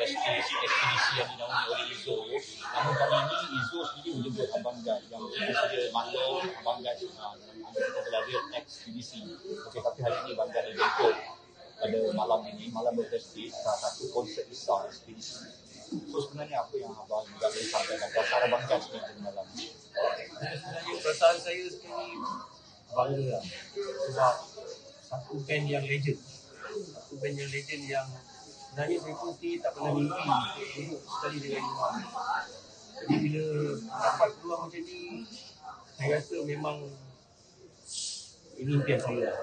ekspedisi, ekspedisi yang dinaungi oleh Izo. Namun kali ini Izo sendiri menjemput Abang Gad yang pada malam ini, malam berprestij, salah satu konsep besar ekspedisi. So sebenarnya apa yang Abang Gad boleh sampaikan? Dasar Abang Gad sebenarnya pada malam ini? sebenarnya perasaan saya sekali bangga lah sebab satu band yang legend. satu band yang legend yang sebenarnya saya pun sendiri tak pernah mimpi duduk sekali dengan Imam jadi bila dapat peluang macam ni saya rasa memang ini impian saya lah.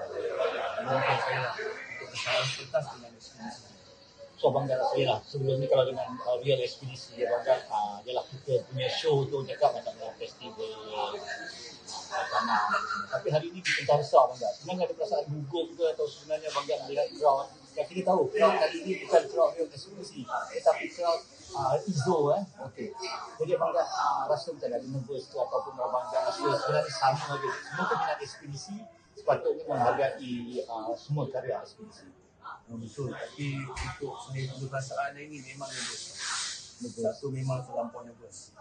Ini impian saya lah untuk kesalahan pentas dengan ekspedisi So Abang Gad rasa lah sebelum ni kalau dengan uh, real ekspedisi Abang Gad uh, ialah kita punya show tu cakap macam dalam festival sama. Tapi hari ni kita besar Abang. Sebenarnya ada perasaan gugup ke atau sebenarnya Abang melihat crowd. Ya, kita tahu crowd kali ni bukan crowd real ekspedisi. Tetapi crowd uh, Izo eh. Okey. Jadi Abang Gad uh, rasa macam ada nervous ke ataupun Abang Gad rasa sebenarnya sama je. Semua peminat ekspedisi sepatutnya menghargai uh, semua karya ekspedisi. Oh, betul. Tapi untuk dulu perasaan ini memang nervous. Satu memang terlampau nervous.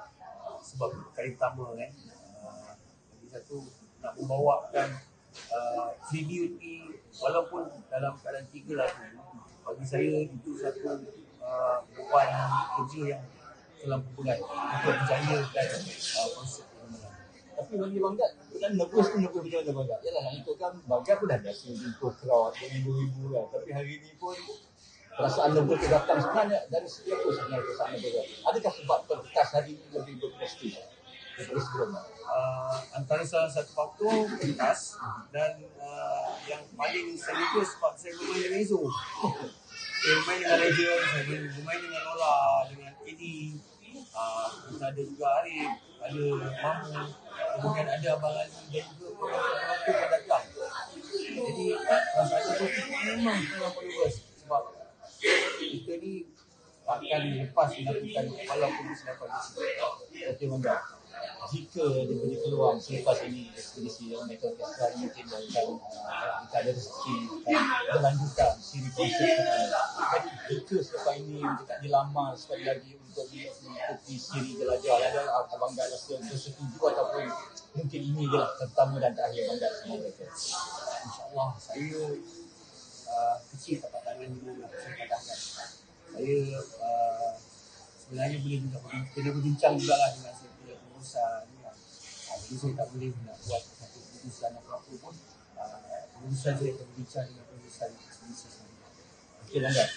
Uh, sebab kali pertama kan. Uh, lagi satu nak membawakan uh, tribute ni walaupun dalam keadaan tiga lagu. Bagi saya itu satu uh, beban kerja yang terlampau berat untuk menjayakan uh, konsep. Tapi bagi Bang Gad, kan nervous macam mana Bang Gad? Yalah nak ikut kan Bang Gad pun dah biasa ikut crowd beribu-ribu kan. Tapi hari ni pun perasaan nervous tu datang sebenarnya dari segi apa sebenarnya perasaan nervous tu? Adakah sebab pentas hari ni lebih berprestij? Daripada sebelumnya. uh, antara salah satu faktor pentas dan uh, yang paling lupa sebab saya bermain dengan Izo. Saya bermain dengan Legend, saya bermain, dengan Lola, dengan Eddie, uh, kita ada juga Arif, ada Mamu, kemudian ada Abang Ali dan juga penonton-penonton yang datang. Jadi perasaan itu memang terlalu nervous sebab kita ni takkan lepas melakukan walaupun selepas di sini. Okey Bang Jika diberi peluang selepas ini ekspedisi yang Festival ini mungkin akan uh, jika ada rezeki akan berlanjutkan siri konsert jika selepas ini dekat dilamar sekali lagi untuk mengikuti siri jelajah ada Abang Gad rasa bersetuju ataupun mungkin ini je lah pertama dan terakhir Abang Gad sama mereka. InsyaAllah saya uh, kecil tapak tangan dulu nak saya katakan. Saya uh, sebenarnya boleh juga kena berbincang jugalah dengan saya punya pengurusan. Ya. Uh, jadi saya tak boleh nak buat satu keputusan apa-apa pun. Uh, pengurusan saya akan berbincang dengan pengurusan ekspedisi saya. Okey Bang Gad.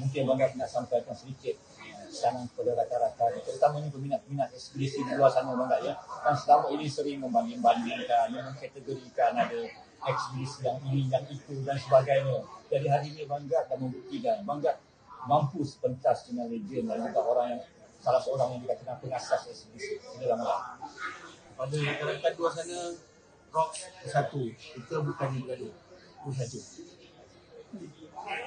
Mungkin Abang nak sampaikan sedikit uh, pesanan kepada rakan-rakan terutamanya peminat-peminat ekspedisi di luar sana Bang Gad ya. Kan selama ini sering membanding-bandingkan, mengkategorikan ada ekspedisi yang ini, yang itu dan sebagainya. Jadi hari ini Bang Gad dah membuktikan Bang Gad mampu sepentas dengan legend dan juga orang yang salah seorang yang dikatakan pengasas ekspedisi. Inilah Bang Gad. Pada rakan-rakan luar sana, rock bersatu. Kita bukan bergaduh. Itu saja.